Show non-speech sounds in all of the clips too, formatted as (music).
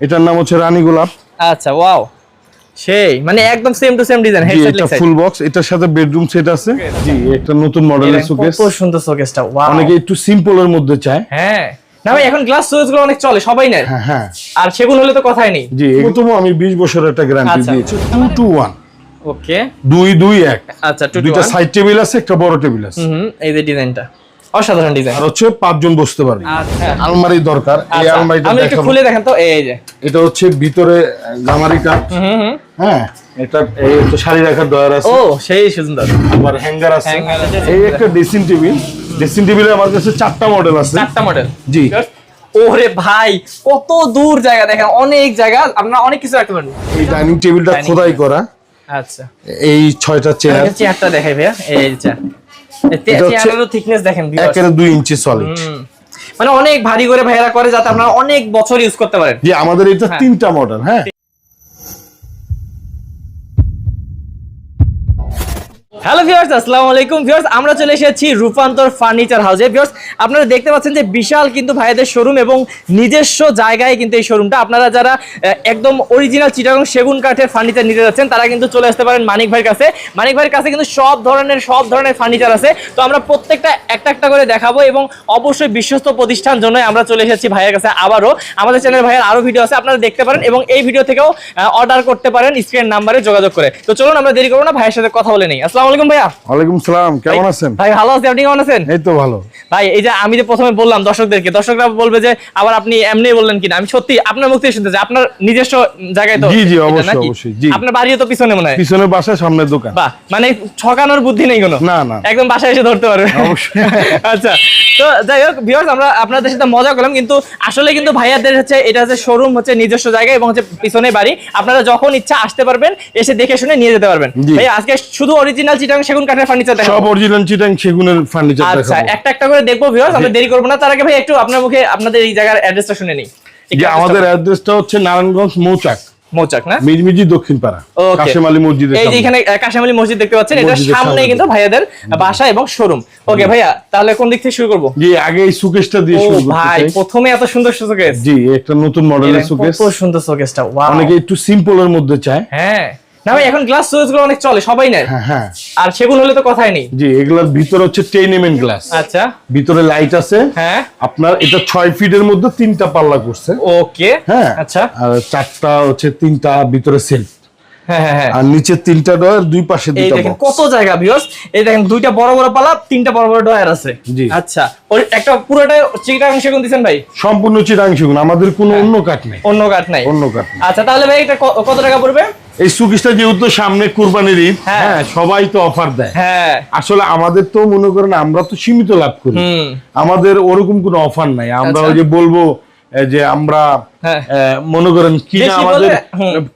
এটার নাম হচ্ছে রানী গোলাপ। আচ্ছা ওয়াও সেই মানে একদম same to same design headset এটা ফুল বক্স এটার সাথে বেডরুম সেট আছে। জি একটা নতুন মডেলের শোকেস কত সুন্দর শোকেসটা ওয়াও অনেকে একটু সিম্পলের মধ্যে চায়। হ্যাঁ। না ভাই এখন গ্লাস শোকেসগুলো অনেক চলে সবাই নেয়। হ্যাঁ হ্যাঁ। আর সেগুন হলে তো কথাই নেই। জি প্রথম আমি 20 বছরের একটা গ্যারান্টি আচ্ছা। দিয়েছি। টু টু ওয়ান ওকে দুই দুই এক। আচ্ছা টু দুইটা সাইড টেবিল আছে একটা বড় টেবিল আছে। হুম এই যে ডিজাইনটা অসাধারণ ডিজাইন আর হচ্ছে পাঁচজন বসতে পারবে। আচ্ছা। আলমারি দরকার। এই আচ্ছা, আলমারিটা আমি একটু খুলে দেখেন তো এই যে। এটা হচ্ছে ভিতরে গামারি হুম হ্যাঁ। এটা এই হচ্ছে শাড়ি রাখার ডয়ার আছে। ও সেই সুন্দর। আবার হ্যাঙ্গার আছে। এই একটা ড্রেসিং টেবিল ড্রেসিং টেবিলে আমার কাছে চারটা মডেল আছে। চারটা মডেল জি। ওরে ভাই কত দূর জায়গা দেখেন অনেক জায়গা। আপনারা অনেক কিছু রাখতে পারেন। এই ডাইনিং টেবিলটা খোদাই করা। আচ্ছা। এই ছয়টা চেয়ার চেয়ারটা দেখাই ভাইয়া। এই চেয়ার থিকনেস দেখেন ইঞ্চি সলিড মানে অনেক ভারী করে ভাইরা করে যাতে আপনারা অনেক বছর ইউজ করতে পারেন। আমাদের এটা হ্যাঁ। তিনটা মডেল হ্যাঁ। হ্যালো ভিউয়ার্স আসসালামু আলাইকুম। ভিউয়ার্স আমরা চলে এসেছি রূপান্তর ফার্নিচার হাউসে। ভিউয়ার্স আপনারা দেখতে পাচ্ছেন যে বিশাল কিন্তু ভাইয়াদের শোরুম এবং নিজস্ব জায়গায় কিন্তু এই শোরুমটা আপনারা যারা একদম অরিজিনাল চিটাগং সেগুন কাঠের ফার্নিচার নিতে যাচ্ছেন, তারা কিন্তু চলে আসতে পারেন মানিক ভাইয়ের কাছে। মানিক ভাইয়ের কাছে কিন্তু সব ধরনের সব ধরনের ফার্নিচার আছে। তো আমরা প্রত্যেকটা একটা একটা করে দেখাবো এবং অবশ্যই বিশ্বস্ত প্রতিষ্ঠান জন্য আমরা চলে এসেছি ভাইয়ের কাছে আবারও। আমাদের চ্যানেল ভাইয়ের আরও ভিডিও আছে, আপনারা দেখতে পারেন এবং এই ভিডিও থেকেও অর্ডার করতে পারেন স্ক্রিন নাম্বারে যোগাযোগ করে। তো চলুন, আমরা দেরি করব না, ভাইয়ের সাথে কথা বলে নেই। আসসালামু আলাইকুম ভাইয়া। ওয়ালাইকুম সালাম কেমন আছেন? ভাই ভালো আছি আপনি কেমন আছেন? এই তো ভালো। ভাই এই যে আমি যে প্রথমে বললাম দর্শকদেরকে দর্শকরা বলবে যে আবার আপনি এমনি বললেন কিনা? আমি সত্যি আপনার মুখ থেকে শুনতে চাই। আপনার নিজস্ব জায়গায় তো জি, জি, অবশ্যই, অবশ্যই, জি। আপনার বাড়িও তো পিছনে মনে হয়। পিছনের বাসায় সামনের দোকান। বাহ মানে ঠকানোর বুদ্ধি নেই কোনো। না, না। একদম বাসায় এসে ধরতে পারবে। অবশ্যই। (laughs) আচ্ছা তো যাই হোক ভিউয়ার্স আমরা আপনাদের সাথে মজা করলাম কিন্তু আসলে কিন্তু ভাইয়াদের হচ্ছে এটা হচ্ছে শোরুম হচ্ছে নিজস্ব জায়গা এবং হচ্ছে পিছনে বাড়ি। আপনারা যখন ইচ্ছা আসতে পারবেন এসে দেখে শুনে নিয়ে যেতে পারবেন। ভাই আজকে শুধু অরিজিনাল চিটাং সেগুন কাঠের ফার্নিচার সব অরিজিনাল চিটাং সেগুনের ফার্নিচার আচ্ছা একটা একটা করে দেখব ভিউয়ার্স আমরা দেরি করব না। তার আগে ভাই একটু আপনার মুখে আপনাদের এই জায়গার অ্যাড্রেসটা শুনে নিই। যে আমাদের অ্যাড্রেসটা হচ্ছে নারায়ণগঞ্জ মৌচাক। মৌচাক না? মিজমিজি দক্ষিণ পাড়া Okay. কাশেম আলী মসজিদের এই যে সামনে। এখানে কাশামালি মসজিদ দেখতে পাচ্ছেন। এটা সামনে। কিন্তু ভাইয়াদের বাসা এবং শোরুম ওকে ভাইয়া তাহলে কোন দিক থেকে শুরু করব? জি আগে এই সুকেশটা দিয়ে ও শুরু করতে ভাই প্রথমে এত সুন্দর শোকেস জি একটা নতুন মডেলের সুকেশ কত সুন্দর ওয়াও অনেকে একটু সিম্পলের মধ্যে চায়। হ্যাঁ। না ভাই এখন গ্লাস সুইচগুলো অনেক চলে সবাই নেয়। হ্যাঁ হ্যাঁ। আর সেগুন হলে তো কথাই নেই। জি এগুলোর ভিতরে হচ্ছে টেন এম গ্লাস আচ্ছা। ভিতরে লাইট আছে। হ্যাঁ। আপনার এটা ছয় ফিটের মধ্যে তিনটা পাল্লা করছে। ওকে হ্যাঁ। আচ্ছা। আর চারটা হচ্ছে তিনটা ভিতরে সেলফ আর নিচে তিনটা ডয়ার দুই পাশে দুইটা দেখেন কত জায়গা ভিউয়ার্স এই দেখেন দুইটা বড় বড় পালা তিনটা বড় বড় ডয়ার আছে। জি। আচ্ছা ওই একটা পুরোটা চিটাং সেগুন দিছেন ভাই? সম্পূর্ণ সেগুন আমাদের কোনো অন্য কাঠ নেই। অন্য কাঠ নাই। অন্য নেই। আচ্ছা তাহলে ভাই এটা কত টাকা পড়বে? এই সুকিসটা যেহেতু সামনে কুরবানির ঈদ হ্যাঁ। হ্যাঁ সবাই তো অফার দেয়। হ্যাঁ। আসলে আমাদের তো মনে করেন আমরা তো সীমিত লাভ করি। আমাদের ওরকম কোনো অফার নাই। আমরা আচ্ছা। ওই যে বলব যে আমরা হ্যাঁ। মনে করেন কিনা আমাদের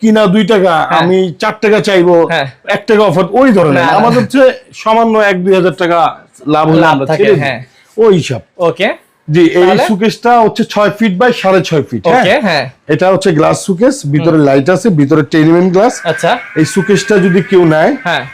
কিনা দুই টাকা আমি চার টাকা চাইব হ্যাঁ। এক টাকা অফার ওই ধরনের। আমাদের হচ্ছে সামান্য এক দুই হাজার টাকা লাভ হলে আমরা ছেড়ে হ্যাঁ। ওই হিসাব। ওকে। জি এই? সুকেশটা হচ্ছে ছয় ফিট বাই সাড়ে ছয় ফিট হ্যাঁ? হ্যাঁ। এটা হচ্ছে গ্লাস সুকেস ভিতরে লাইট আছে ভিতরে টেলিমেন্ট গ্লাস। আচ্ছা। এই সুকেশটা যদি কেউ নেয় হ্যাঁ।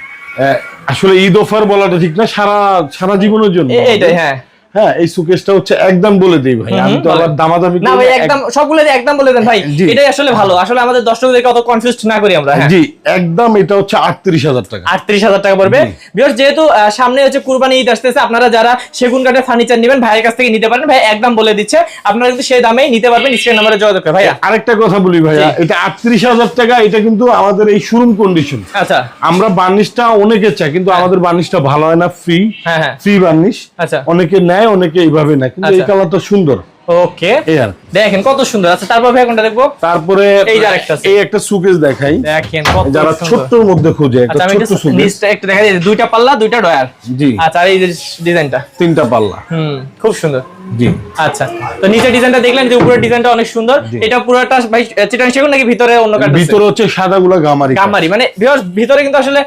আসলে ঈদ অফার বলাটা ঠিক না সারা সারা জীবনের জন্য। এ- এইটাই হ্যাঁ। হ্যাঁ এই সুকেশটা হচ্ছে একদম বলে দিই ভাই। আমি তো আবার দামাদামি না ভাই একদম সবগুলো একদম বলে দেন ভাই। এটাই আসলে ভালো। আসলে আমাদের দর্শকদেরকে অত কনফিউজড না করি আমরা হ্যাঁ। জি একদম এটা হচ্ছে আটত্রিশ হাজার টাকা। আটত্রিশ হাজার টাকা পড়বে। বিকজ যেহেতু সামনে হচ্ছে কুরবানি ঈদ আসতেছে আপনারা যারা সেগুন কাঠের ফার্নিচার নেবেন ভাইয়ের কাছ থেকে নিতে পারেন। ভাই একদম বলে দিচ্ছে। আপনারা কিন্তু সেই দামেই নিতে পারবেন স্ক্রিন নাম্বারে যোগাযোগ করে ভাইয়া। আরেকটা কথা বলি ভাইয়া এটা আটত্রিশ হাজার টাকা এটা কিন্তু আমাদের এই শোরুম কন্ডিশন আচ্ছা। আমরা বার্নিশটা অনেকে চাই কিন্তু আমাদের বার্নিশটা ভালো হয় না ফ্রি হ্যাঁ হ্যাঁ। ফ্রি বার্নিশ আচ্ছা। অনেকে নেয় অনেকে এইভাবে নেয় কিন্তু এই কালার কালারটা সুন্দর। ওকে। এই। দেখেন কত সুন্দর। আছে তারপর ভাই কোনটা দেখব? তারপরে এই আরেকটা। এই একটা সুকেস দেখাই। দেখেন কত যারা ছোটর মধ্যে খোঁজে একটা আচ্ছা একটু সুকেস। নিচটা একটু দেখা যায় দুইটা পাল্লা দুইটা ডয়ার। জি। আচ্ছা আর এই যে ডিজাইনটা। তিনটা পাল্লা। হুম খুব সুন্দর। জি। আচ্ছা তো নিচের ডিজাইনটা দেখলেন যে উপরের ডিজাইনটা অনেক সুন্দর। এটা পুরোটা ভাই চিটাং সেগুন নাকি ভিতরে অন্য কাঠ ভিতরে হচ্ছে সাদা গুলা গামারি গামারি মানে ভিতরে কিন্তু আসলে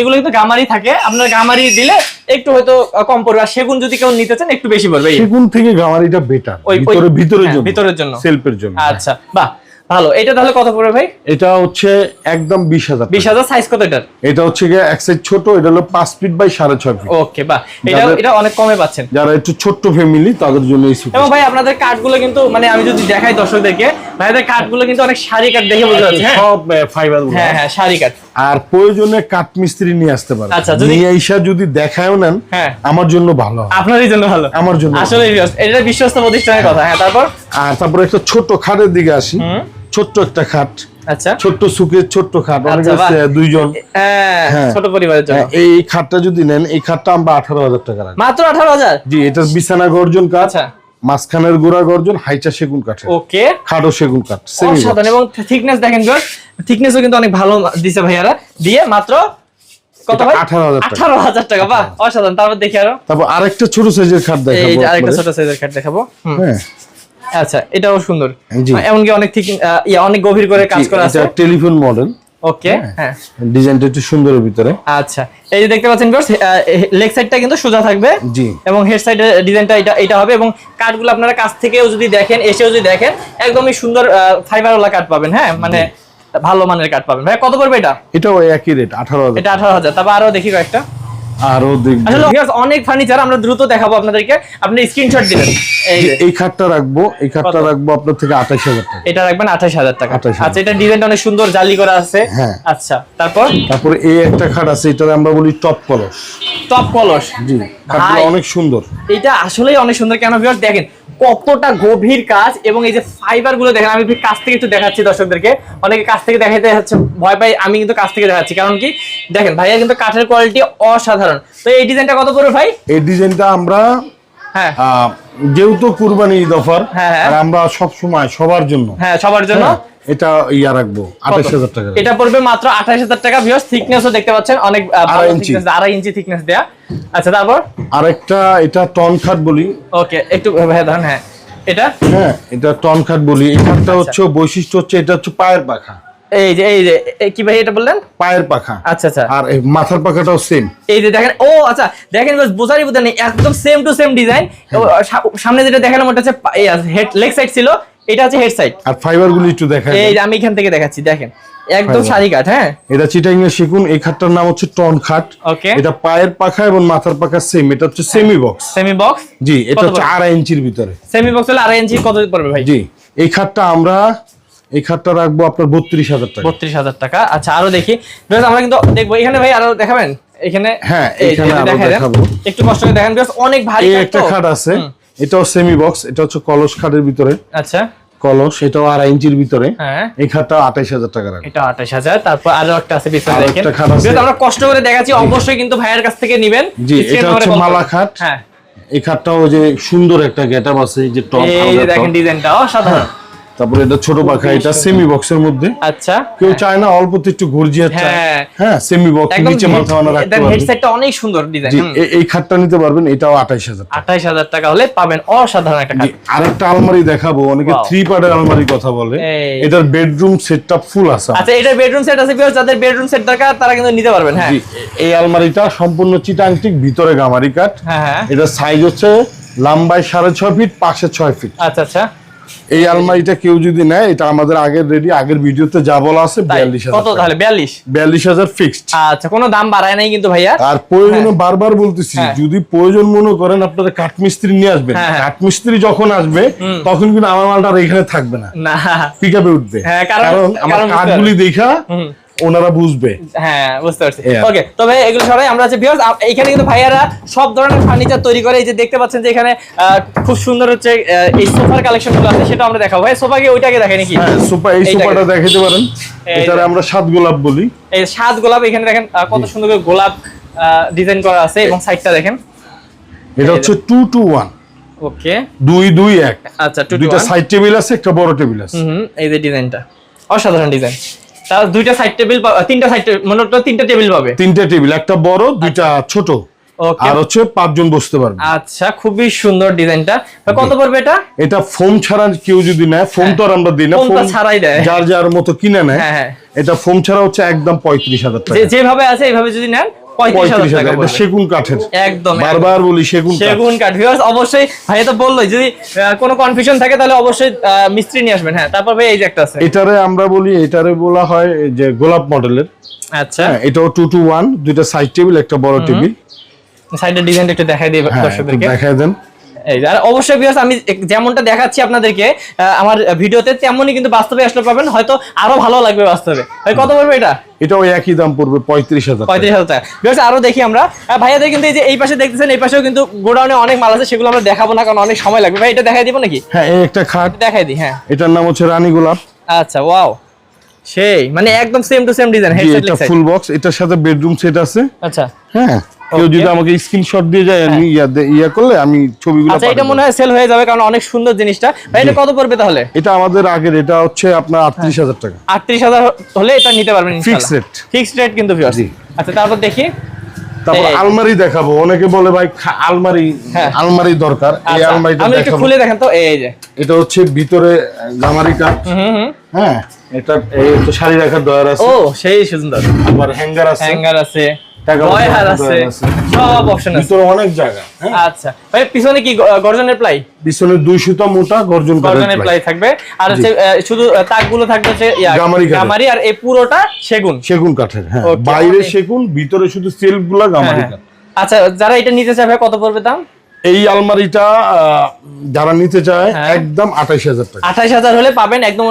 এগুলো কিন্তু গামারি থাকে। আপনার গামারি দিলে একটু হয়তো কম পড়বে। আর সেগুন যদি কেউ নিতে চান একটু বেশি পড়বে। সেগুন থেকে গামারিটা বেটার ভিতরে ভিতরের হ্যাঁ, জন্য। ভিতরের জন্য। সেলফের জন্য আচ্ছা বাহ। ভালো। এটা তাহলে কত পড়বে ভাই? এটা হচ্ছে একদম বিশ হাজার বিশ হাজার সাইজ কত এটার? এটা হচ্ছে গিয়ে এক সাইজ ছোট এটা হলো পাঁচ ফিট বাই সাড়ে ছয় ফিট ওকে বা এটা এটা অনেক কমে পাচ্ছেন। যারা একটু ছোট্ট ফ্যামিলি তাদের জন্য এই সুপার এবং ভাই আপনাদের কাঠগুলো কিন্তু মানে আমি যদি দেখাই দর্শকদেরকে ভাইদের কাঠগুলো কিন্তু অনেক সারি কাঠ দেখে বোঝা যাচ্ছে হ্যাঁ? সব ফাইবার হ্যাঁ হ্যাঁ সারি কাঠ। আর প্রয়োজনে কাঠ মিস্ত্রি নিয়ে আসতে পারে আচ্ছা, নিয়ে আইসা যদি দেখায়ও নেন হ্যাঁ। আমার জন্য ভালো। আপনারই জন্য ভালো। আমার জন্য আসলে এটা বিশ্বস্ত প্রতিষ্ঠানের কথা। হ্যাঁ তারপর? আর তারপরে একটা ছোট্ট খাটের দিকে আসি। ছোট্ট একটা খাট আচ্ছা। ছোট্ট সুকের ছোট্ট খাট। অনেক আচ্ছা, আছে দুইজন। হ্যাঁ হ্যাঁ। ছোট পরিবারের জন্য। হ্যাঁ, এই খাটটা যদি নেন এই খাটটা আমরা আঠারো হাজার টাকা মাত্র আঠারো হাজার? জি এটা বিছানা গর্জন কাঠ আচ্ছা। মাঝখানের গোড়া গর্জন হাইচা সেগুন কাঠ ওকে। খাটো সেগুন কাঠ অসাধারণ এবং থিকনেস দেখেন থিকনেসও কিন্তু অনেক ভালো দিছে ভাইয়ারা। দিয়ে মাত্র কত ভাই? 18,000 টাকা। আঠারো হাজার টাকা বাহ অসাধারণ। তারপর দেখি আরও। তারপর আরেকটা ছোট সাইজের খাট দেখাবো আরেকটা ছোট সাইজের কাঠ দেখাবো। হ্যাঁ। আচ্ছা এটাও সুন্দর। এমনকি অনেক ঠিক ইয়া অনেক গভীর করে কাজ করা আছে। এটা টেলিফোন মডেল। ওকে হ্যাঁ। ডিজাইনটা একটু সুন্দরের ভিতরে। আচ্ছা এই যে দেখতে পাচ্ছেন ভিউয়ার্স লেগ সাইডটা কিন্তু সোজা থাকবে জি। এবং হেড সাইডের ডিজাইনটা এটা এটা হবে এবং কাঠগুলো আপনারা কাছ থেকেও যদি দেখেন এসেও যদি দেখেন একদমই সুন্দর ফাইবারওয়ালা কাঠ পাবেন হ্যাঁ? মানে ভালো মানের কাঠ পাবেন। ভাই কত পড়বে এটা? এটাও একই রেট আঠারো হাজার এটা আঠারো হাজার তারপর আরও দেখি কয়েকটা। আরও দেখবেন অনেক ফার্নিচার আমরা দ্রুত দেখাবো আপনাদেরকে। আপনি স্ক্রিনশট দিবেন। এই খাটটা রাখব এই খাটটা রাখব আপনার থেকে আঠাশ হাজার টাকা। এটা রাখবেন আঠাশ হাজার টাকা। 28,000 আচ্ছা এটা ডিজাইনটা অনেক সুন্দর জালি করা আছে। হ্যাঁ। আচ্ছা তারপর? তারপরে এই একটা খাট আছে এটা আমরা বলি টপ কলস। টপ কলস। জি। অনেক সুন্দর। এটা আসলেই অনেক সুন্দর। কেন ভিউয়ার দেখেন কতটা গভীর কাজ এবং এই যে ফাইবারগুলো দেখেন আমি কাছ থেকে একটু দেখাচ্ছি দর্শকদেরকে। অনেকে কাছ থেকে দেখাইতে হচ্ছে ভয় পাই আমি কিন্তু কাছ থেকে দেখাচ্ছি। কারণ কি? দেখেন ভাইয়া কিন্তু কাঠের কোয়ালিটি অসাধারণ। তো এই ডিজাইনটা কত পড়বে ভাই? এই ডিজাইনটা আমরা হ্যাঁ। যেহেতু কুরবানি ঈদ অফার হ্যাঁ, হ্যাঁ। আর আমরা সব সময় সবার জন্য। হ্যাঁ সবার জন্য। হ্যাঁ, এটা ইয়া রাখব আঠাশ হাজার টাকা এটা পড়বে মাত্র আঠাশ হাজার টাকা ভিউয়ার্স থিকনেসও দেখতে পাচ্ছেন অনেক ভালো ইঞ্চি। ইঞ্চি থিকনেস দেয়া। আচ্ছা তারপর? আরেকটা এটা টন খাট বলি। ওকে একটু ধরেন হ্যাঁ। এটা? হ্যাঁ এটা টন খাট বলি। এই খাটটা আচ্ছা। হচ্ছে বৈশিষ্ট্য হচ্ছে এটা হচ্ছে পায়ের পাখা। এই যে এই যে কি ভাই এটা বললেন? পায়ের পাখা। আচ্ছা আচ্ছা। আর মাথার পাখাটাও সেম এই যে দেখেন ও আচ্ছা দেখেন বোঝারই বোঝা নেই একদম সেম টু সেম ডিজাইন সামনে যেটা দেখালাম ওটা হচ্ছে হেড লেগ সাইড ছিল এটা হচ্ছে হেড সাইড আর ফাইবার গুলি একটু দেখা এই আমি এখান থেকে দেখাচ্ছি দেখেন। একদম। শাড়ি কাঠ হ্যাঁ? এটা চিটাইং এর শিখুন এই খাটটার নাম হচ্ছে টন খাট। ওকে এটা পায়ের পাখা এবং মাথার পাখা সেম এটা হচ্ছে সেমি বক্স সেমি বক্স জি এটা হচ্ছে? আড়াই ইঞ্চির ভিতরে। সেমি বক্স হলে আড়াই ইঞ্চি কত পড়বে ভাই? জি এই খাটটা আমরা এই খাটটা রাখব আপনার বত্রিশ হাজার টাকা। বত্রিশ হাজার টাকা। আচ্ছা আরও দেখি। বেশ আমরা কিন্তু দেখব এখানে ভাই আরও দেখাবেন? এখানে হ্যাঁ, এখানে দেখাবো। একটু কষ্ট করে দেখেন বেশ অনেক ভারী একটা খাট আছে। এটাও সেমি বক্স এটা হচ্ছে কলস খাটের ভিতরে। আচ্ছা। কলস এটাও আড়াই ইঞ্চির ভিতরে। হ্যাঁ। এই খাটটা আঠাইশ হাজার টাকা এটা আঠাইশ হাজার তারপর আরও একটা আছে পিছনে দেখেন। আমরা কষ্ট করে দেখাচ্ছি অবশ্যই কিন্তু ভাইয়ের কাছ থেকে নিবেন। জি এটা হচ্ছে মালা খাট। হ্যাঁ। এই খাটটাও যে সুন্দর একটা গেটআপ আছে যে টপ এই দেখেন ডিজাইনটা অসাধারণ তারপরে এটা ছোট পাখা এটা সেমি বক্সের মধ্যে। আচ্ছা। কেউ চায় না অল্প একটু গর্জিয়ার চায়। হ্যাঁ। হ্যাঁ সেমি বক্স নিচে মাথা রাখতে পারবেন। সাইডটা অনেক সুন্দর ডিজাইন এই খাটটা নিতে পারবেন এটাও আঠাইশ হাজার টাকা। আঠাইশ হাজার টাকা হলে পাবেন অসাধারণ একটা খাট। আরেকটা আলমারি দেখাবো অনেকে থ্রি পার্টের আলমারি কথা বলে। এটার বেডরুম সেটটা ফুল আছে। আচ্ছা এটা বেডরুম সেট আছে viewers, যাদের বেডরুম সেট দরকার তারা কিন্তু নিতে পারবেন হ্যাঁ। এই আলমারিটা সম্পূর্ণ চিটাংটিক ভিতরে গামারি কাঠ। হ্যাঁ হ্যাঁ। এটা সাইজ হচ্ছে লম্বায় সাড়ে ছয় ফিট পাশে ছয় ফিট আচ্ছা আচ্ছা। এই আলমারিটা কেউ যদি নেয় এটা আমাদের আগের রেডি আগের ভিডিওতে যা বলা আছে বিয়াল্লিশ কত হাজার তাহলে? বিয়াল্লিশ? বিয়াল্লিশ হাজার ফিক্সড আচ্ছা কোনো দাম বাড়ায় নাই কিন্তু ভাইয়া। আর প্রয়োজনে বারবার বলতেছি হ্যাঁ। যদি প্রয়োজন মনে করেন আপনারা কাঠমিস্ত্রি নিয়ে আসবেন। হ্যাঁ, হ্যাঁ। কাঠমিস্ত্রি যখন আসবে তখন কিন্তু আমার মালটা আর এখানে থাকবে না। পিক আপে উঠবে। হ্যাঁ, কারণ- আমার কাঠগুলি দেখা। ওনারা বুঝবে। হ্যাঁ বুঝতে পারছি। কি। ওকে তবে এগুলো সবাই আমরা হচ্ছে ভিউয়ার্স এখানে কিন্তু ভাইয়ারা সব ধরনের ফার্নিচার তৈরি করে এই যে দেখতে পাচ্ছেন যে এখানে খুব সুন্দর হচ্ছে এই সোফার কালেকশনগুলো আছে সেটা আমরা দেখাবো। ভাই সোফা কি ওইটাকে দেখাই নাকি? হ্যাঁ সোফা এই সোফাটা দেখাতে পারেন। যে। আমরা সাত গোলাপ বলি। এই সাত গোলাপ এখানে দেখেন কত সুন্দর করে গোলাপ ডিজাইন করা আছে এবং সাইডটা দেখেন। এটা হচ্ছে টু টু ওয়ান ওকে দুই দুই এক। আচ্ছা টু দুইটা সাইড টেবিল আছে একটা বড় টেবিল আছে। হুম এই যে ডিজাইনটা অসাধারণ ডিজাইন তার দুইটা সাইড টেবিল তিনটা সাইড মনে তিনটা টেবিল পাবে। তিনটা টেবিল একটা বড় দুইটা ছোট। আর হচ্ছে পাঁচজন বসতে পারবে। আচ্ছা খুবই সুন্দর ডিজাইনটা। কত পড়বে এটা? এটা ফোম ছাড়া কেউ যদি নেয় ফোম তো আর আমরা দিই না ফোম ছাড়াই দেয়। যার যার মতো কিনে নেয় হ্যাঁ, হ্যাঁ। এটা ফোম ছাড়া হচ্ছে একদম পঁয়ত্রিশ হাজার টাকা। যেভাবে আছে এইভাবে যদি নেন সেগুন কাঠের। একদম বারবার বলি সেগুন সেগুন কাঠ ভিউয়ার্স অবশ্যই ভাই তো বললোই যদি কোনো কনফিউশন থাকে তাহলে অবশ্যই মিস্ত্রি নিয়ে আসবেন। হ্যাঁ তারপর ভাই এই যে একটা আছে। এটারে আমরা বলি এটারে বলা হয় যে গোলাপ মডেলের। আচ্ছা। হ্যাঁ এটাও টু টু ওয়ান দুইটা সাইড টেবিল একটা বড় টেবিল সাইডের ডিজাইনটা একটু দেখাই দিই হ্যাঁ দর্শকদেরকে। দেখায় দেন। এই আর অবশ্যই আমি যেমনটা দেখাচ্ছি আপনাদেরকে আমার ভিডিওতে তেমনই কিন্তু বাস্তবে আসলে পাবেন হয়তো আরও ভালো লাগবে বাস্তবে। ভাই কত পড়বে এটা? এটাও একই দাম পড়বে পঁয়ত্রিশ হাজার পঁয়ত্রিশ হাজার টাকা। আরও দেখি আমরা। ভাইয়াদের কিন্তু এই যে এই পাশে দেখতেছেন এই পাশেও কিন্তু গোডাউনে অনেক মাল আছে সেগুলো আমরা দেখাবো না কারণ অনেক সময় লাগবে। ভাই এটা দেখাই দিব নাকি? হ্যাঁ একটা খাট। দেখাই দিই হ্যাঁ। এটার নাম হচ্ছে রানী গোলাপ। আচ্ছা ওয়াও। সেই মানে একদম same to same design headset এটা ফুল বক্স এটার সাথে বেডরুম সেট আছে। আচ্ছা। হ্যাঁ। কেউ যদি আমাকে স্ক্রিনশট দিয়ে যায় আমি ইয়া করলে আমি ছবিগুলো আচ্ছা এটা মনে হয় সেল হয়ে যাবে কারণ অনেক সুন্দর জিনিসটা। ভাই এটা কত পড়বে তাহলে? এটা আমাদের আগের এটা হচ্ছে আপনার আটত্রিশ হাজার টাকা। আটত্রিশ হাজার হলে এটা নিতে পারবেন Fixed rate। ফিক্সড রেট কিন্তু ভিউয়ার্স আচ্ছা তারপর দেখি। তারপর আলমারি দেখাবো। অনেকে বলে ভাই আলমারি হ্যাঁ। আলমারি দরকার। এই আচ্ছা, আলমারিটা আমি একটু খুলে দেখেন তো। এই যে। এটা হচ্ছে ভিতরে গামারি হুম হ্যাঁ এটা এই হচ্ছে শাড়ি রাখার ডয়ার আছে। ও সেই সুন্দর। আবার হ্যাঙ্গার আছে। হ্যাঙ্গার আছে। টাকা পয়সা ডয়ার রাখার আছে। সব অপশন আছে। ভিতরে অনেক জায়গা হ্যাঁ? আচ্ছা। ভাই পিছনে কি গর্জনের প্লাই? পিছনে দুই সুতা মোটা গর্জন গর্জনের প্লাই। থাকবে। আর হচ্ছে শুধু আহ, তাকগুলো থাকবে হচ্ছে গামারি আর এই পুরোটা সেগুন। সেগুন কাঠের হ্যাঁ। বাইরে সেগুন ভিতরে শুধু গামারি হ্যাঁ, কাঠ। আচ্ছা যারা এটা নিতে ভাই কত পড়বে দাম? এই আলমারিটা যারা নিতে চায় হ্যাঁ। একদম আঠাইশ হাজার টাকা আঠাইশ হাজার হলে পাবেন একদম।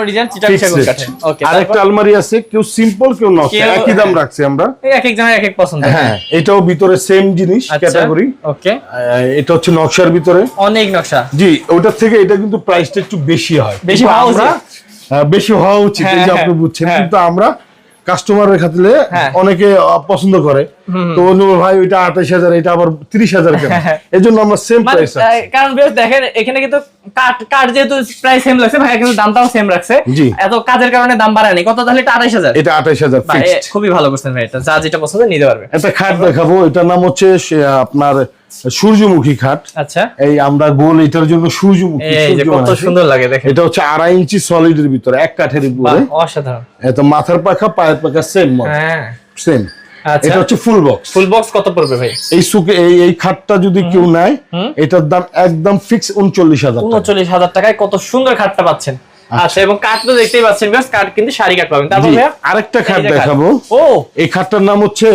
কাঠে ওকে আরেকটা আলমারি আছে কেউ সিম্পল কেউ কেউ- একই দাম হ্যাঁ। রাখছি আমরা এক এক এক এক পছন্দ হ্যাঁ এটাও ভিতরে সেম জিনিস আচ্ছা ক্যাটাগরি ওকে এটা হচ্ছে নকশার ভিতরে অনেক নকশা জি ওটার থেকে এটা কিন্তু প্রাইসটা একটু বেশি হয় বেশি হওয়া উচিত। বেশি হওয়া উচিত এই যে হ্যাঁ, আপনি হ্যাঁ, বুঝছেন হ্যাঁ। কিন্তু আমরা কাস্টমারের খাতিরে হ্যাঁ। অনেকে পছন্দ করে। তো অন্য ভাই ওইটা আঠাশ হাজার এটা আবার তিরিশ হাজার কেন? এই জন্য আমরা সেম মানে প্রাইস কারণ বেশ দেখেন এখানে কিন্তু কাঠ কাঠ যেহেতু প্রায় সেম লাগছে ভাই কিন্তু দামটাও সেম রাখছে। এত কাজের কারণে দাম বাড়ায়নি। কত তাহলে এটা আড়াইশ হাজার? এটা আঠাশ হাজার খুবই ভালো করছেন ভাই এটা যা যেটা পছন্দ নিতে পারবে। একটা খাট দেখাবো এটার নাম হচ্ছে আপনার সূর্যমুখী খাট। আচ্ছা। এই আমরা গোল এটার জন্য সূর্যমুখী কত সুন্দর লাগে দেখেন। এটা হচ্ছে আড়াই ইঞ্চি সলিডের ভিতরে এক কাঠের উপরে। অসাধারণ। এত মাথার পাখা পায়ের পাখা সেম হ্যাঁ। সেম আচ্ছা। এটা হচ্ছে ফুল বক্স ফুল বক্স কত পড়বে ভাই? এই সুকে এই এই খাটটা যদি কেউ নেয় এটার দাম একদম ফিক্স উনচল্লিশ হাজার উনচল্লিশ হাজার টাকায় কত সুন্দর খাটটা পাচ্ছেন। আচ্ছা। এবং কাঠ তো দেখতেই পাচ্ছেন কাঠ কিন্তু শাড়ি কাঠ পাবেন। তারপর জি, আরেকটা খাট। দেখাবো। ও! এই খাটটার নাম হচ্ছে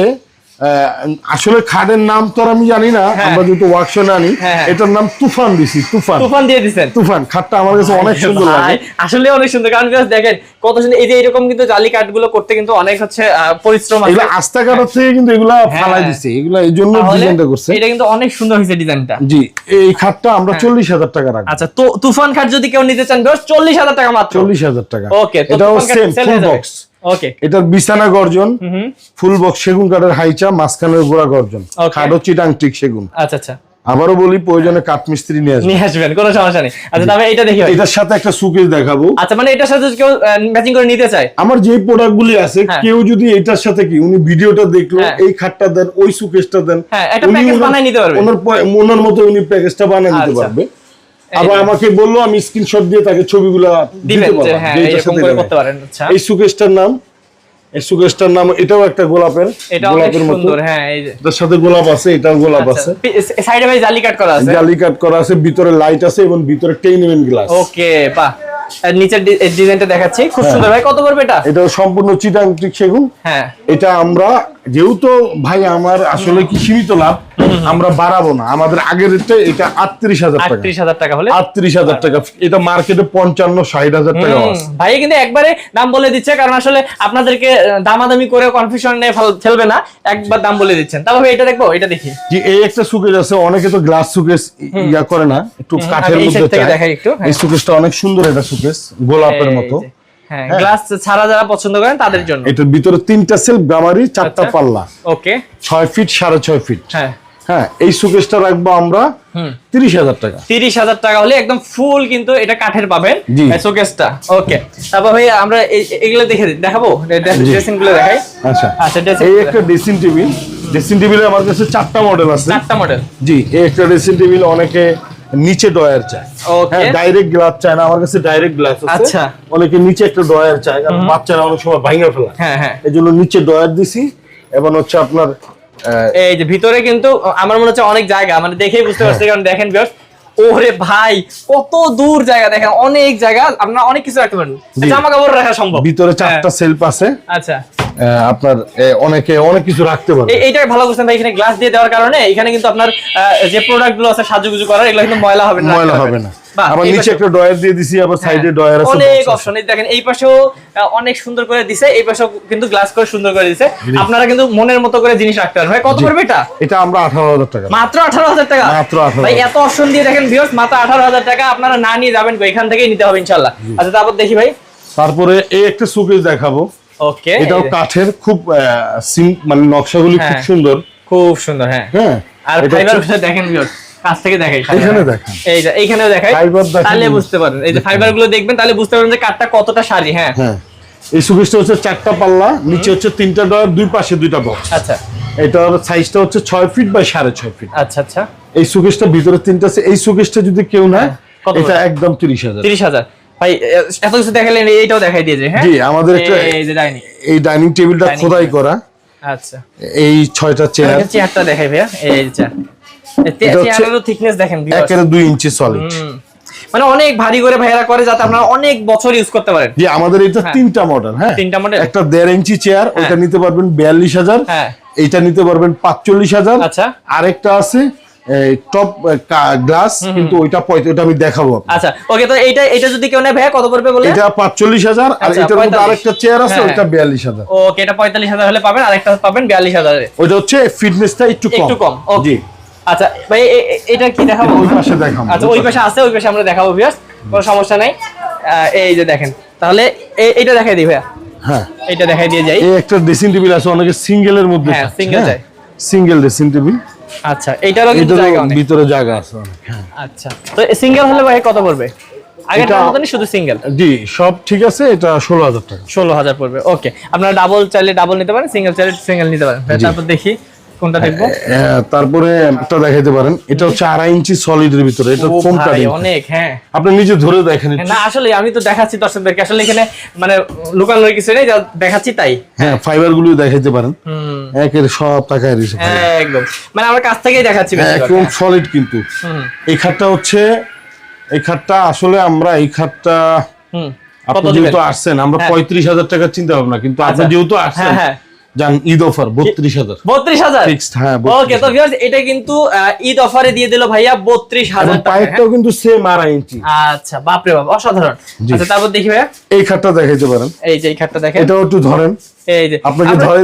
আসলে খাদের নাম তো আমি জানি না হ্যাঁ। আমরা যেহেতু ওয়ার্কশপে আনি হ্যাঁ, হ্যাঁ। এটার নাম তুফান দিছি তুফান। তুফান দিয়ে দিছেন। তুফান খাটটা আমার কাছে অনেক সুন্দর লাগে। আসলে অনেক সুন্দর কারণ দেখেন কত সুন্দর এই যে এরকম কিন্তু জালি কাঠগুলো করতে কিন্তু অনেক হচ্ছে পরিশ্রম আছে। এগুলো আস্তা কাটার থেকে কিন্তু এগুলা। ফালাই দিছে এগুলো এই জন্য ডিজাইনটা করছে। এটা কিন্তু অনেক সুন্দর হয়েছে ডিজাইনটা। জি এই খাটটা আমরা হ্যাঁ। চল্লিশ হাজার টাকা রাখব। আচ্ছা তো তুফান খাট যদি কেউ নিতে চান বেশ চল্লিশ হাজার টাকা মাত্র। চল্লিশ হাজার টাকা। ওকে এটাও সেম ফুল বক্স ওকে এটার বিছানা গর্জন ফুল বক্স সেগুন কাঠের হাইচা মাঝখানের গোড়া গর্জন. খাট হচ্ছে টাংটিক সেগুন। আচ্ছা আচ্ছা। আবারও বলি প্রয়োজনে কাঠমিস্ত্রি নিয়ে আসবে নিয়ে আসবেন কোনো সমস্যা নেই। আচ্ছা তবে এটা দেখি এটার সাথে একটা সুকেস দেখাবো। আচ্ছা মানে এটার সাথে কেউ ম্যাচিং করে নিতে চায়? আমার যে প্রোডাক্ট গুলি আছে হ্যাঁ। কেউ যদি এটার সাথে কি উনি ভিডিওটা দেখল হ্যাঁ। এই খাটটা দেন ওই সুকেসটা দেন হ্যাঁ, একটা বানায় নিতে পারবে। ওনার মতো উনি প্যাকেজটা বানিয়ে নিতে আচ্ছা। পারবে। আবার আমাকে বলল আমি স্ক্রিনশট দিয়ে তাকে ছবিগুলা দিতে পারব হ্যাঁ। করতে পারেন আচ্ছা। এই সুকেসটার নাম এই সুকেসটার নাম এটাও একটা গোলাপের গোলাপের মতো। হ্যাঁ এই যে এটার সাথে গোলাপ আছে এটাও গোলাপ আচ্ছা, আছে। সাইডে ভাই জালি কাট করা আছে। জালি কাট করা আছে ভিতরে লাইট আছে এবং ভিতরে টেইনমেন্ট গ্লাস ওকে বাহ। আর নিচের ডিজাইনটা দেখাচ্ছি খুব সুন্দর ভাই কত পড়বে এটা? এটা সম্পূর্ণ চিটাং সেগুন। হ্যাঁ। এটা আমরা যেহেতু ভাই আমার আসলে কি সীমিত লাভ আমরা বাড়াবো না। আমাদের আগের রেটটা এটা আটত্রিশ হাজার টাকা। আটত্রিশ হাজার টাকা হলে? আটত্রিশ হাজার টাকা। এটা মার্কেটে পঞ্চান্ন ষাট হাজার টাকা ভাই কিন্তু একবারে দাম বলে দিচ্ছে কারণ আসলে আপনাদেরকে দামাদামি করে কনফিউশন নিয়ে ফেল- ফেলবে না। একবার দাম বলে দিচ্ছেন তারপর ভাই এটা দেখব এটা দেখি। যে এই একটা সুকেজ আছে অনেকে তো গ্লাস সুকেজ ইয়া করে না একটু কাঠের মধ্যে দেখাই একটু, হ্যাঁ। এই সুকেসটা অনেক সুন্দর এটা সুকেস গোলাপের মতো। হ্যাঁ গ্লাস ছাড়া যারা পছন্দ করেন তাদের জন্য। এটার ভিতরে তিনটা সেলফ গামারি চারটা আচ্ছা। পাল্লা। ওকে ছয় ফিট সাড়ে ছয় ফিট হ্যাঁ। হ্যাঁ এই সুকেসটা রাখব আমরা তিরিশ হাজার টাকা। তিরিশ হাজার টাকা হলে একদম ফুল কিন্তু এটা কাঠের পাবেন। জি। শোকেসটা ওকে তারপর ভাই আমরা এগুলো দেখে দেখাবো? জি। ড্রেসিংগুলো দেখাই। আচ্ছা। আচ্ছা এই একটা ড্রেসিং টেবিল ড্রেসিং টেবিলে আমার কাছে চারটা মডেল আছে। চারটা মডেল জি এই একটা ড্রেসিং টেবিল অনেকে নিচে ডয়ার চায় হ্যাঁ ডাইরেক্ট গ্লাস চায় না আমার কাছে ডাইরেক্ট গ্লাস আছে। আচ্ছা। অনেকে নিচে একটা ডয়ার চায় কারণ বাচ্চারা অনেক সময় ভাঙা ফেলা। হ্যাঁ হ্যাঁ। এই জন্য নিচে ডয়ার দিছি। এবং হচ্ছে আপনার এই যে ভিতরে কিন্তু আমার মনে হচ্ছে অনেক জায়গা মানে দেখেই বুঝতে পারছি কারণ দেখেন ভিউয়ার্স ওরে ভাই কত দূর জায়গা দেখেন অনেক জায়গা আপনারা অনেক কিছু রাখতে পারেন। জামা কাপড় রাখা সম্ভব। ভিতরে চারটা হ্যাঁ, সেলফ আছে। আচ্ছা। আপনার অনেকে অনেক কিছু রাখতে পারবে। এই- এইটাই ভালো করছেন ভাই এখানে গ্লাস দিয়ে দেওয়ার কারণে এখানে কিন্তু আপনার যে প্রোডাক্টগুলো আছে সাজুগুজু করার এগুলো কিন্তু ময়লা হবে না ময়লা হবে না। আবার নিচে একটা ড্রয়ার দিয়ে দিছি আবার সাইডে ড্রয়ার আছে অনেক অপশন এই দেখেন এই পাশেও অনেক সুন্দর করে দিছে এই পাশেও কিন্তু গ্লাস করে সুন্দর করে দিছে। আপনারা কিন্তু মনের মতো করে জিনিস রাখতে পারেন। ভাই কত। পড়বে এটা? এটা আমরা আঠারো হাজার টাকা। মাত্র আঠারো হাজার টাকা? মাত্র 18,000 ভাই এত অপশন দিয়ে দেখেন ভিউয়ার্স মাত্র আঠারো হাজার টাকা আপনারা না নিয়ে যাবেন? এখান থেকেই নিতে হবে ইনশাল্লাহ আচ্ছা তারপর দেখি ভাই। তারপরে এই একটা সুকেস দেখাবো। ওকে এটাও কাঠের খুব মানে নকশাগুলি খুব হ্যাঁ। সুন্দর। খুব সুন্দর হ্যাঁ। হ্যাঁ। আর ফাইবার দেখেন কাছ থেকে দেখাই এখানে দেখেন। এই যে এইখানেও দেখাই। তাহলে বুঝতে পারবেন। এই যে ফাইবারগুলো দেখবেন তাহলে বুঝতে পারবেন যে কাঠটা কতটা সারি হ্যাঁ। হ্যাঁ। এই সুকেসটা হচ্ছে চারটা পাল্লা নিচে হচ্ছে তিনটা ডয়ার দুই পাশে দুইটা বক্স আচ্ছা। এটার সাইজটা হচ্ছে ছয় ফিট বাই সাড়ে ছয় ফিট আচ্ছা আচ্ছা। এই সুকেসটা ভিতরে তিনটা আছে। এই সুকেসটা যদি কেউ নেয় এটা একদম তিরিশ হাজার। তিরিশ হাজার। ভাই এত কিছু দেখালেন এইটাও দেখাই দিয়েছে হ্যাঁ? জি, আমাদের একটা- এই যে ডাইনিং এই ডাইনিং টেবিলটা খোদাই করা। আচ্ছা। এই ছয়টা চেয়ার চেয়ারটা দেখাই ভাইয়া এই চেয়ার চেয়ারেরও থিকনেস দেখেন ইঞ্চি সলিড। মানে অনেক ভারী করে ভাইয়ারা করে যাতে আপনারা অনেক বছর ইউজ করতে পারেন। আমাদের এটা হ্যাঁ। তিনটা মডেল হ্যাঁ? তিনটা model? একটা দেড় ইঞ্চি চেয়ার ওটা নিতে পারবেন বিয়াল্লিশ হাজার। হ্যাঁ। এইটা নিতে পারবেন পাঁচচল্লিশ হাজার। আচ্ছা। আরেকটা আছে টপ গ্লাস কিন্তু ওইটা ওটা আমি দেখাবো আচ্ছা ওকে তো এইটা এটা যদি কেউ নেয় ভাইয়া কত পড়বে বলে এটা পাঁচচল্লিশ হাজার আর আচ্ছা, এটার মধ্যে আরেকটা চেয়ার আছে হ্যাঁ। ওইটা বিয়াল্লিশ হাজার। ওকে এটা পঁয়তাল্লিশ হাজার হলে পাবেন আরেকটা পাবেন বিয়াল্লিশ হাজারে। ওইটা হচ্ছে ফিটনেসটা একটু কম। একটু কম জি। আচ্ছা ভাই এ- এ- এটা কি দেখাবো? ওই পাশে দেখাবো। আচ্ছা ওই পাশে আছে ওই পাশে আমরা দেখাবো ভিউয়ার্স কোনো সমস্যা নাই। এই যে দেখেন তাহলে এ- এইটা দেখাই দিই ভাইয়া। হ্যাঁ। এইটা দেখাই দিয়ে যাই। এই একটা ড্রেসিং টেবিল আছে অনেকে সিঙ্গেলের মধ্যে হ্যাঁ, single চাই। সিঙ্গেল ড্রেসিং টেবিল আচ্ছা এইটারও কিন্তু জায়গা অনেক। ভিতরে জায়গা আছে আচ্ছা তো সিঙ্গেল হলে ভাই কত পড়বে? আগেরটার মতনই শুধু সিঙ্গেল জি সব ঠিক আছে এটা ষোলো হাজার টাকা। ষোলো হাজার পড়বে ওকে আপনারা ডাবল চাইলে ডাবল নিতে পারেন সিঙ্গেল চাইলে সিঙ্গেল নিতে পারেন। তারপর দেখি কোনটা দেখব? হ্যাঁ, তারপরে একটা দেখাইতে পারেন। এটা হচ্ছে আড়াই ইঞ্চি সলিডের ভিতরে এটা অনেক হ্যাঁ। আপনি নিজে ধরে দেখেন না আসলে আমি তো দেখাচ্ছি দর্শকদেরকে আসলে এখানে মানে লুকানোর কিছু নেই যা দেখাচ্ছি তাই। হ্যাঁ ফাইবারগুলো দেখাইতে পারেন। একের সব টাকায় হ্যাঁ, একদম। মানে আমার কাছ থেকেই দেখাচ্ছি একদম হ্যাঁ। সলিড কিন্তু এই খাটটা হচ্ছে এই খাটটা আসলে আমরা এই খাটটা হুম। আপনি যেহেতু আসছেন আমরা হ্যাঁ। পঁয়ত্রিশ হাজার টাকা চিন্তা ভাবনা কিন্তু আপনি আচ্ছা। যেহেতু আসছেন হ্যাঁ, হ্যাঁ। যান। ঈদ অফার বত্রিশ হাজার। বত্রিশ হাজার? হ্যাঁ, ওকে তো ভিউয়ার্স এটা কিন্তু আহ, ঈদ অফারে দিয়ে দিল ভাইয়া বত্রিশ হাজার টাকা হ্যাঁ? পাইপটাও কিন্তু সেম আড়াই ইঞ্চি। আচ্ছা বাপরে বাপ অসাধারণ। আচ্ছা তারপর দেখি ভাইয়া। এই খাটটা দেখাইতে পারেন। এই যে এই খাটটা দেখেন। এটাও একটু ধরেন। এই যে। আপনাকে আমরা- ধরে।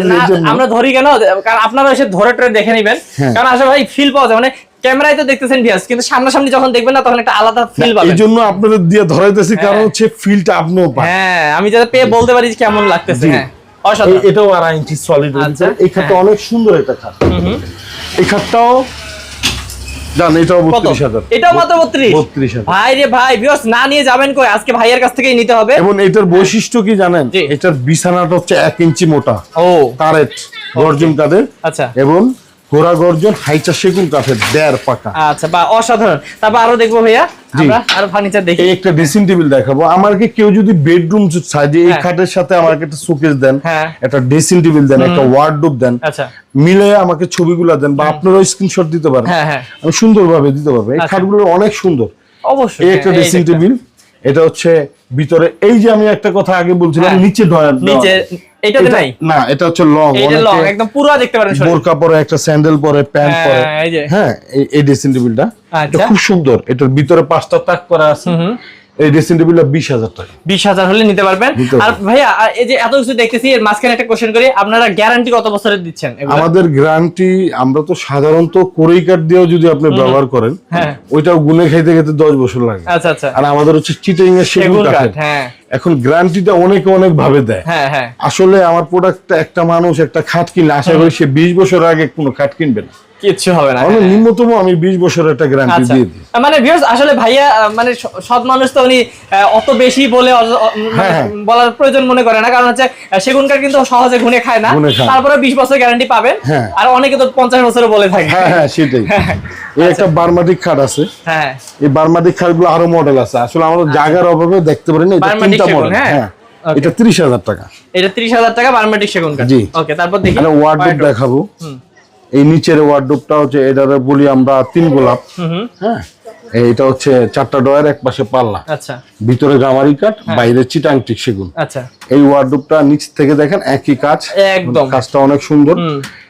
আমরা কেন? কারণ আপনারা এসে ধরে টরে দেখে নেবেন। হ্যাঁ। কারণ আসলে ভাই ফিল পাওয়া যায়। মানে ক্যামেরায় তো দেখতেছেন ভিউয়ার্স কিন্তু সামনাসামনি যখন দেখবেন না তখন একটা আলাদা ফিল এই জন্য আপনাদের দিয়ে ধরাইতেছি কারণ হচ্ছে ফিলটা আপনিও পান। হ্যাঁ আমি যাতে পেয়ে বলতে পারি যে কেমন লাগতেছে হ্যাঁ। এটাও আড়াই ইঞ্চি সলিড আচ্ছা, এই খাটটা হ্যাঁ। অনেক সুন্দর একটা খাট এই খাটটাও জান এটাও কত? বত্রিশ হাজার। এটাও মাত্র বত্রিশ? বত্রিশ হাজার। ভাই রে ভাই না নিয়ে যাবেন কই? আজকে ভাইয়ের কাছ থেকেই নিতে হবে। এবং এটার বৈশিষ্ট্য কি জানেন। এটার বিছানাটা হচ্ছে এক ইঞ্চি মোটা। ও। কারেট গর্জন কাদের আচ্ছা। এবং ঘোড়া গর্জন হাইচা সেগুন কাঠের দেড় পাকা। আচ্ছা বা অসাধারণ। তারপর আরও দেখব ভাইয়া জি। আমরা আরও ফার্নিচার দেখি। একটা ড্রেসিং টেবিল দেখাবো। আমাকে কেউ যদি বেডরুম এই হ্যাঁ। খাটের সাথে আমাকে একটা শোকেস দেন হ্যাঁ। একটা ড্রেসিং টেবিল দেন একটা ওয়ার্ডরোব দেন আচ্ছা। মিলে আমাকে ছবিগুলো দেন বা আপনারাও স্ক্রিনশট দিতে পারেন। হ্যাঁ। আমি সুন্দরভাবে দিতে পারব। এই আচ্ছা। খাটগুলো অনেক সুন্দর। অবশ্যই। একটা ড্রেসিং টেবিল এটা হচ্ছে ভিতরে এই যে আমি একটা কথা আগে বলছিলাম হ্যাঁ। নিচে ধরেন নিচে এটাতে নাই? না এটা হচ্ছে লং এইটা লং একদম পুরো দেখতে পারেন বোরকা পরে একটা স্যান্ডেল পরে প্যান্ট হ্যাঁ, পরে। হ্যাঁ এই- এই ড্রেসিং টেবিলটা এটা আচ্ছা। খুব সুন্দর এটার ভিতরে পাঁচটা তাক করা আছে। এই ড্রেসিং টেবিলটা বিশ হাজার টাকা। বিশ হাজার হলে নিতে পারবেন। আর ভাইয়া এই যে এত কিছু দেখতেছি এর মাঝখানে একটা কোশ্চেন করি আপনারা গ্যারান্টি কত বছরের দিচ্ছেন আমাদের গ্যারান্টি আমরা তো সাধারণত কোরেই কাঠ দিয়েও যদি আপনি ব্যবহার করেন হ্যাঁ। ওইটাও গুনে খাইতে খাইতে দশ বছর লাগে। আচ্ছা আচ্ছা। আর আমাদের হচ্ছে চিটিং এর সেগুন কাঠ হ্যাঁ। এখন গ্যারান্টিটা অনেকে অনেক ভাবে দেয়। হ্যাঁ হ্যাঁ। আসলে আমার প্রোডাক্টটা একটা মানুষ একটা খাট কিনলে আশা করি সে বিশ বছর আগে কোনো খাট কিনবে না। কিচ্ছু হবে না তাহলে। আমি বিশ বছরের একটা গ্যারান্টি আচ্ছা। দিয়ে দিই। মানে ভিউয়ার্স আসলে ভাইয়া মানে সৎ মানুষ তো উনি অত বেশি বলে অজ- অ-। বলার প্রয়োজন মনে করে না। কারণ হচ্ছে সেগুন কাঠ কিন্তু সহজে খায় না। তারপরে বিশ বছর গ্যারান্টি পাবেন। হ্যাঁ। আর অনেকে তো পঞ্চাশ বছরও বলে থাকে। হ্যাঁ হ্যাঁ সেটাই। এই একটা বার্মাটিক খাট আছে। হ্যাঁ। এই বার্মাটিক খাটগুলো আরও মডেল আছে। আসলে আমাদের জায়গার অভাবে দেখতে পারি না। তিনটা মডেল হ্যাঁ? হ্যাঁ। এটা তিরিশ হাজার টাকা। এটা ত্রিশ হাজার টাকা বার্মাটিক সেগুন কাঠ। জি। ওকে তারপর দেখি। একটা ওয়ার্ডরোব দেখাবো। এই নিচের ওয়ার্ডরোবটা হচ্ছে এটারে বলি আমরা তিন গোলাপ। হ্যাঁ। এইটা হচ্ছে চারটা ডয়ার এক পাশে পাল্লা। আচ্ছা। ভিতরে গামারি কাঠ বাইরে চিটাং টিক সেগুন। আচ্ছা। এই ওয়ার্ডরোবটা নিচ থেকে দেখেন একই কাজ। একদম। কাজটা অনেক সুন্দর।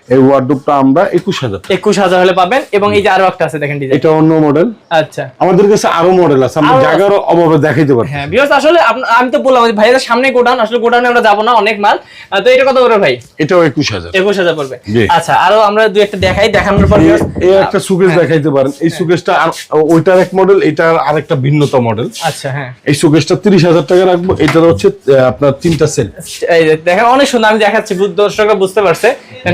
এই ওয়ার্ডরোবটা আমরা একুশ হাজার একুশ হাজার হলে পাবেন এবং এই যে আরও একটা আছে দেখেন ডিজাইন এটা অন্য মডেল আচ্ছা। আমাদের কাছে আরও মডেল আছে আমরা জায়গার অভাবে দেখাইতে পারি হ্যাঁ বিকজ আসলে আমি তো বললাম সামনে গোডাউন আসলে গোডাউনে আমরা যাব না অনেক মাল। তো এটা কত করে ভাই? এটাও একুশ হাজার। একুশ হাজার পড়বে। আচ্ছা আরও আমরা দুই একটা দেখাই দেখানোর পর এই একটা সুকেস দেখাইতে পারেন। এই সুকেসটা আর- ওইটার এক মডেল এটার আরেকটা ভিন্নতা মডেল আচ্ছা হ্যাঁ। এই সুকেসটা তিরিশ হাজার টাকা রাখব। এটার হচ্ছে আপনার তিনটা সেল এই দেখেন অনেক সুন্দর আমি দেখাচ্ছি দর্শকরা বুঝতে পারছে।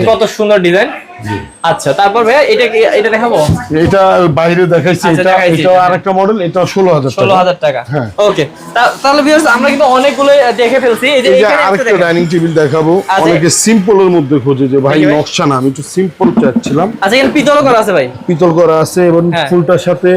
কত সুন্দর ডিজাইন। আচ্ছা তারপর ভাইয়া এটা কি এটা দেখাবো? এটা বাইরে দেখাইছি আচ্ছা, এটা হ্যাঁ। আরেকটা মডেল এটা ষোলো হাজার ষোলো টাকা হাজার টাকা। হ্যাঁ। ওকে তাহলে viewers, আমরা কিন্তু অনেকগুলো দেখে ফেলছি। এই যে এখানে আরেকটা ডাইনিং টেবিল দেখাবো। আচ্ছা। অনেকে সিম্পলের মধ্যে খোঁজে যে ভাই নকশা না আমি একটু সিম্পল চাচ্ছিলাম। আচ্ছা এখানে পিতলও করা আছে ভাই। পিতল করা আছে এবং হ্যাঁ। ফুলটার সাথে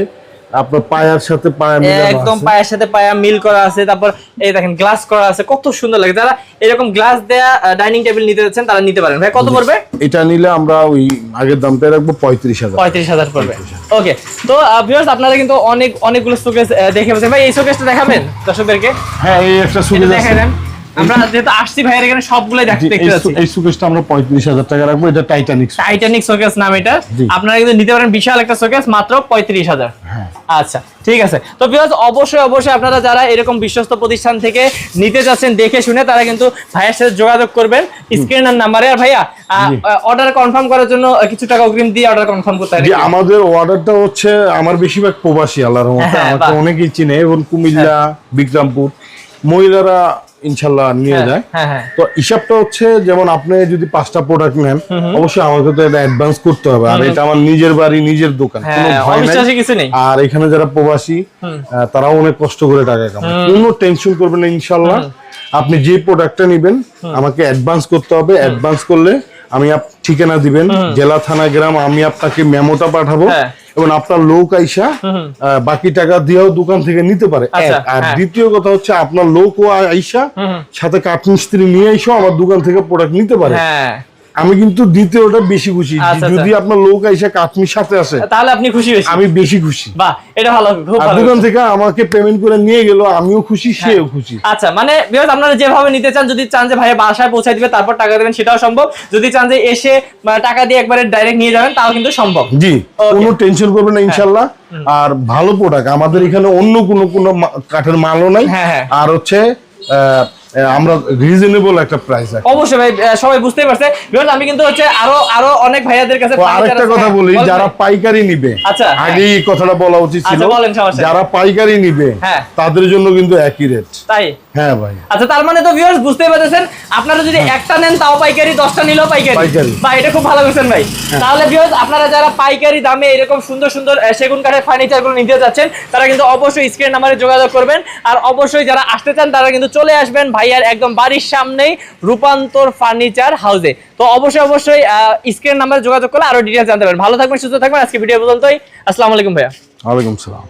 আপনার পায়ার সাথে পায়া মিলানো একদম। পায়ের সাথে পায়া মিল করা আছে তারপর এই দেখেন গ্লাস করা আছে কত সুন্দর লাগে। যারা এরকম গ্লাস দেয়া ডাইনিং টেবিল নিতে যাচ্ছেন তারা নিতে পারেন। ভাই কত পড়বে? এটা নিলে আমরা ওই আগের দামটা রাখব পঁয়ত্রিশ হাজার। পঁয়ত্রিশ হাজার পড়বে। ওকে তো ভিউয়ার্স আপনারা কিন্তু অনেক অনেকগুলো শোকেস দেখে ফেলছেন। ভাই এই শোকেসটা দেখাবেন দর্শকদেরকে? হ্যাঁ এই একটা সুবিধা দেখাই দেন। আমরা যেহেতু আসছি ভাইয়ের এখানে সবগুলোই দেখ- দেখতে যাচ্ছি। এই সুকেশটা আমরা পঁয়ত্রিশ হাজার টাকা রাখব এটা টাইটানিক টাইটানিক শোকেস নাম এটা। আপনারা কিন্তু নিতে পারেন বিশাল একটা শোকেস মাত্র পঁয়ত্রিশ হাজার। হ্যাঁ। আচ্ছা ঠিক আছে। তো ভিউয়ার্স অবশ্যই অবশ্যই আপনারা যারা এরকম বিশ্বস্ত প্রতিষ্ঠান থেকে নিতে যাচ্ছেন দেখে শুনে তারা কিন্তু ভাইয়ের সাথে যোগাযোগ করবেন স্ক্রিনের নাম্বারে। আর ভাইয়া অর্ডার কনফার্ম করার জন্য কিছু টাকা অগ্রিম দিয়ে অর্ডার কনফার্ম করতে হয় নাকি? আমাদের অর্ডারটা হচ্ছে আমার বেশিরভাগ প্রবাসী আল্লাহর রহমতে হ্যাঁ, আমাকে। হ্যাঁ। অনেকেই চিনে এবং কুমিল্লা বিক্রমপুর। মহিলারা ইনশাল্লাহ নিয়ে হ্যাঁ, যায়। হ্যাঁ হ্যাঁ। তো হিসাবটা হচ্ছে যেমন আপনি যদি পাঁচটা প্রোডাক্ট নেন অবশ্যই আমাকে তো এটা অ্যাডভান্স করতে হবে। আর এটা আমার নিজের বাড়ি নিজের দোকান আর এখানে যারা প্রবাসী তারা তারাও অনেক কষ্ট করে টাকা কামায়। কোনো টেনশন করবেন না ইনশাল্লাহ। আপনি যে প্রোডাক্টটা নেবেন আমাকে অ্যাডভান্স করতে হবে। অ্যাডভান্স করলে আমি ঠিকানা দিবেন জেলা থানা গ্রাম আমি আপনাকে মেমোটা পাঠাবো হ্যাঁ। এবং আপনার লোক আইসা বাকি টাকা দিয়েও দোকান থেকে নিতে পারে। আচ্ছা, আর হ্যাঁ। দ্বিতীয় কথা হচ্ছে আপনার লোক ও আইসা সাথে কাঠমিস্ত্রি নিয়ে আইসা আমার দোকান থেকে প্রোডাক্ট নিতে পারে। হ্যাঁ। আমি কিন্তু দ্বিতীয়টা বেশি খুশি। আচ্ছা, যদি আপনার লোক আইসা কাঠমির সাথে আসে তাহলে আপনি খুশি হয়েছেন আমি বেশি খুশি। বাহ এটা ভালো খুব ভালো। দোকান থেকে আমাকে পেমেন্ট করে নিয়ে গেল আমিও খুশি সেও খুশি। আচ্ছা মানে বিকজ আপনারা যেভাবে নিতে চান যদি চান যে ভাই বাসায় পৌঁছে দিবে তারপর টাকা দেবেন সেটাও সম্ভব। যদি চান যে এসে টাকা দিয়ে একবারে ডাইরেক্ট নিয়ে যাবেন তাও কিন্তু সম্ভব। জি. কোনো টেনশন করবেন না ইনশাল্লাহ আর ভালো প্রোডাক্ট আমাদের এখানে অন্য কোনো কোনো কাঠের মালও নাই। হ্যাঁ, হ্যাঁ। আর হচ্ছে আহ, আমরা রিজনেবল একটা প্রাইস আছে অবশ্যই ভাই সবাই বুঝতেই পারছে। বিকজ আমি কিন্তু হচ্ছে আরও আরও অনেক ভাইয়াদের কাছে আরেকটা কথা হ্যাঁ, বলি যারা পাইকারি নিবে আচ্ছা, হ্যাঁ। আগেই কথাটা বলা উচিত ছিল আচ্ছা, সমস্যা যারা পাইকারি নিবে হ্যাঁ। তাদের জন্য কিন্তু একই রেট তাই? হ্যাঁ ভাই। আচ্ছা তার মানে তো ভিউয়ার্স বুঝতেই পারতেছেন আপনারা যদি একটা নেন তাও পাইকারি দশটা নিলেও পাইকারি। বা এটা খুব ভালো করছেন ভাই। তাহলে ভিউয়ার্স আপনারা যারা পাইকারি দামে এরকম সুন্দর সুন্দর সেগুন কাঠের ফার্নিচারগুলো নিতে যাচ্ছেন তারা কিন্তু অবশ্যই স্ক্রিন নাম্বারে যোগাযোগ করবেন। আর অবশ্যই যারা আসতে চান তারা কিন্তু চলে আসবেন ভাইয়ার একদম বাড়ির সামনেই রূপান্তর ফার্নিচার হাউসে। তো অবশ্যই অবশ্যই স্ক্রিন নাম্বার যোগাযোগ করলে আরও ডিটেলস জানতে পারেন ভালো থাকবেন, সুস্থ থাকবেন। আজকে ভিডিও পর্যন্তই। আসসালামু আলাইকুম ভাইয়া। ওয়ালাইকুম সালাম।